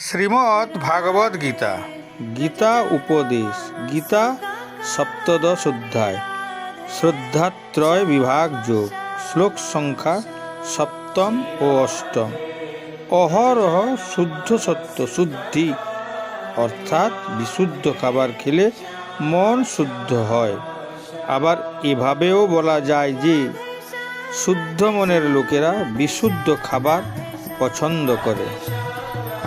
শ্রীমদ্ ভাগবত গীতা গীতা উপদেশ। গীতা সপ্তদশ অধ্যায়। শ্রদ্ধাত্রয় বিভাগ যোগ। শ্লোক সংখ্যা সপ্তম ও অষ্টম। অহরহ শুদ্ধ সত্য শুদ্ধি, অর্থাৎ বিশুদ্ধ খাবার খেলে মন শুদ্ধ হয়। আবার এভাবেও বলা যায় যে, শুদ্ধ মনের লোকেরা বিশুদ্ধ খাবার পছন্দ করে।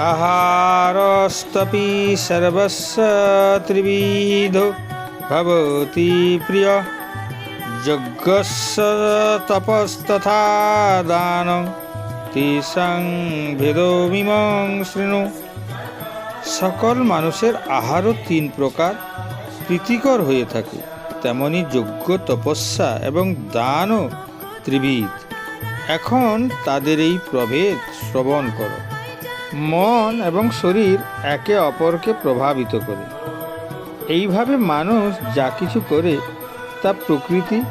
আহারস্তপি সর্বস্ব ত্রিবিধ ভবতি প্রিয়। যজ্ঞস্য তপস্তথা দান তেষাং ভেদমিমং শৃণু। সকল মানুষের আহারও তিন প্রকার, প্রীতিকর হয়ে থাকে। তেমনি যজ্ঞ, তপস্যা এবং দানও ত্রিবিধ। এখন তাদের এই প্রভেদ শ্রবণ করো। মন এবং শরীর একে অপরকে প্রভাবিত করে। এইভাবে মানুষ যা কিছু করে, তা প্রকৃতি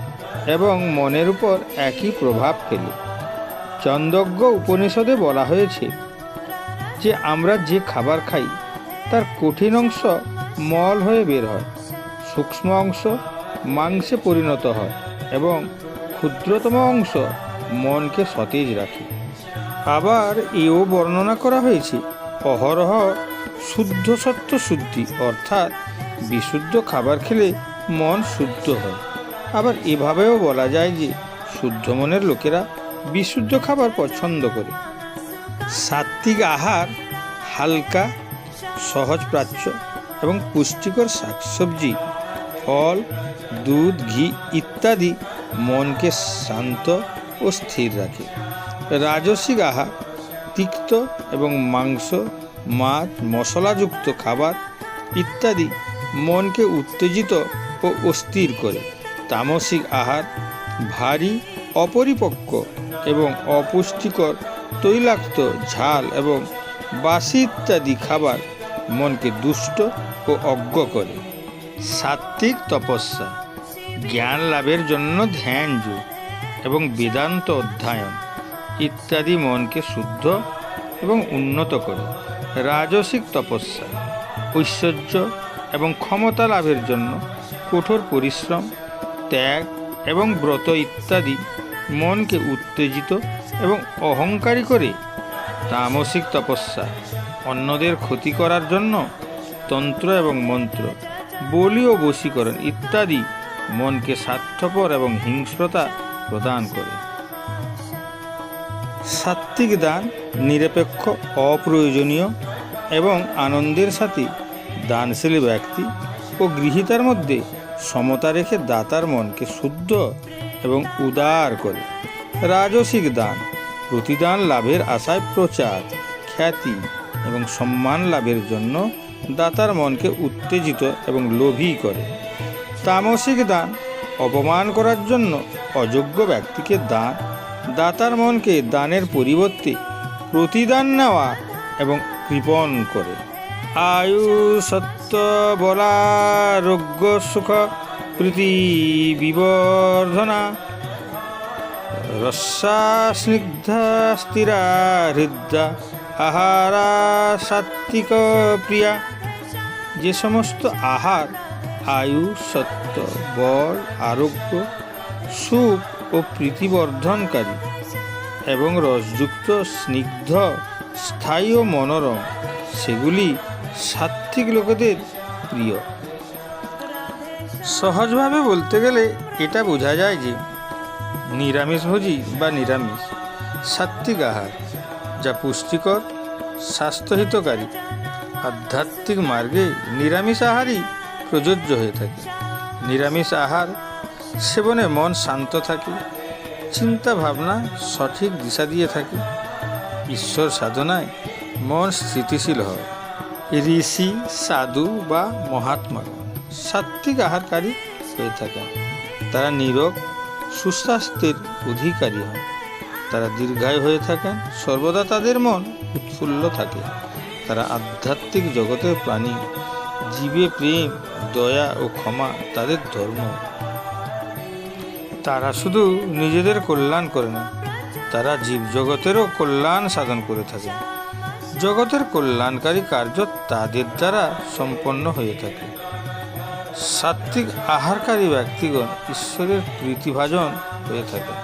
এবং মনের উপর একই প্রভাব ফেলে। চন্দজ্ঞ উপনিষদে বলা হয়েছে যে, আমরা যে খাবার খাই, তার কঠিন অংশ মল হয়ে বের হয়, সূক্ষ্ম অংশ মাংসে পরিণত হয় এবং ক্ষুদ্রতম অংশ মনকে সতেজ রাখে। আবার এও বর্ণনা করা হয়েছে, অহরহ শুদ্ধ সত্য শুদ্ধি, অর্থাৎ বিশুদ্ধ খাবার খেলে মন শুদ্ধ হয়। আবার এভাবেও বলা যায় যে, শুদ্ধ মনের লোকেরা বিশুদ্ধ খাবার পছন্দ করে। সাত্ত্বিক আহার হালকা, সহজ প্রাচ্য এবং পুষ্টিকর শাকসবজি, ফল, দুধ, ঘি ইত্যাদি মনকে শান্ত ও স্থির রাখে। রাজসিক আহার তিক্ত এবং মাংস, মাছ, মশলাযুক্ত খাবার ইত্যাদি মনকে উত্তেজিত ও অস্থির করে। তামসিক আহার ভারী, অপরিপক্ক এবং অপুষ্টিকর, তৈলাক্ত ঝাল এবং বাসি ইত্যাদি খাবার মনকে দুষ্ট ও অজ্ঞ করে। সাত্ত্বিক তপস্যা, জ্ঞান লাভের জন্য ধ্যান যোগ। এবং বেদান্ত অধ্যয়ন ইত্যাদি মনকে শুদ্ধ এবং উন্নত করে। রাজসিক তপস্যা, ঐশ্বর্য এবং ক্ষমতা লাভের জন্য কঠোর পরিশ্রম, ত্যাগ এবং ব্রত ইত্যাদি মনকে উত্তেজিত এবং অহংকারী করে। তামসিক তপস্যা, অন্যদের ক্ষতি করার জন্য তন্ত্র এবং মন্ত্র, বলি ও বশীকরণ ইত্যাদি মনকে স্বার্থপর এবং হিংস্রতা প্রদান করে। সাত্ত্বিক দান নিরপেক্ষ, অপ্রয়োজনীয় এবং আনন্দের সাথে, দানশীল ব্যক্তি ও গৃহীতার মধ্যে সমতা রেখে দাতার মনকে শুদ্ধ এবং উদার করে। রাজসিক দান, প্রতিদান লাভের আশায় প্রচার, খ্যাতি এবং সম্মান লাভের জন্য দাতার মনকে উত্তেজিত এবং লোভী করে। তামসিক দান অপমান করার জন্য অযোগ্য ব্যক্তিকে দান দাতার মনকে দানের পরিবর্তে প্রতিদান নেওয়া এবং কৃপণ করে। আয়ু সত্য বলারোগ্য সুখ প্রীতি বিবর্ধনা। রস্যা স্নিগ্ধা স্থিরা হৃদা আহারা সাত্বিক প্রিয়া। যে সমস্ত আহার আয়ু সত্য বল, আরোগ্য, সুখ ও প্রীতিবর্ধনকারী এবং রসযুক্ত, স্নিগ্ধ, স্থায়ী ও মনোরম। সেগুলি সাত্ত্বিক লোকেদের প্রিয়। সহজভাবে বলতে গেলে এটা বোঝা যায় যে নিরামিষভোজী বা নিরামিষ সাত্ত্বিক আহার, যা পুষ্টিকর, স্বাস্থ্যহিতকারী, আধ্যাত্মিক মার্গে নিরামিষ আহারই প্রযোজ্য হয়ে থাকে। নিরামিষ আহার, সেবনে মন শান্ত থাকে চিন্তা ভাবনা সঠিক দিশা দিয়ে থাকে, ঈশ্বর সাধনায় মন স্থিতিশীল হয়। ঋষি, সাধু বা মহাত্মা সাত্ত্বিক আহারকারী হয়ে থাকেন। তারা নীরব, সুস্বাস্থ্যের অধিকারী হন। তারা দীর্ঘায়ু হয়ে থাকেন, সর্বদা তাদের মন উৎফুল্ল থাকে। তারা আধ্যাত্মিক জগতের প্রাণী। জীবে প্রেম, দয়া ও ক্ষমা তাদের ধর্ম। তারা শুধু নিজেদের কল্যাণ করে না, তারা জীবজগতেরও কল্যাণ সাধন করে থাকে। জগতের কল্যাণকারী কার্য তাদের দ্বারা সম্পন্ন হয়ে থাকে। সাত্ত্বিক আহারকারী ব্যক্তিগণ ঈশ্বরের প্রীতিভাজন হয়ে থাকে।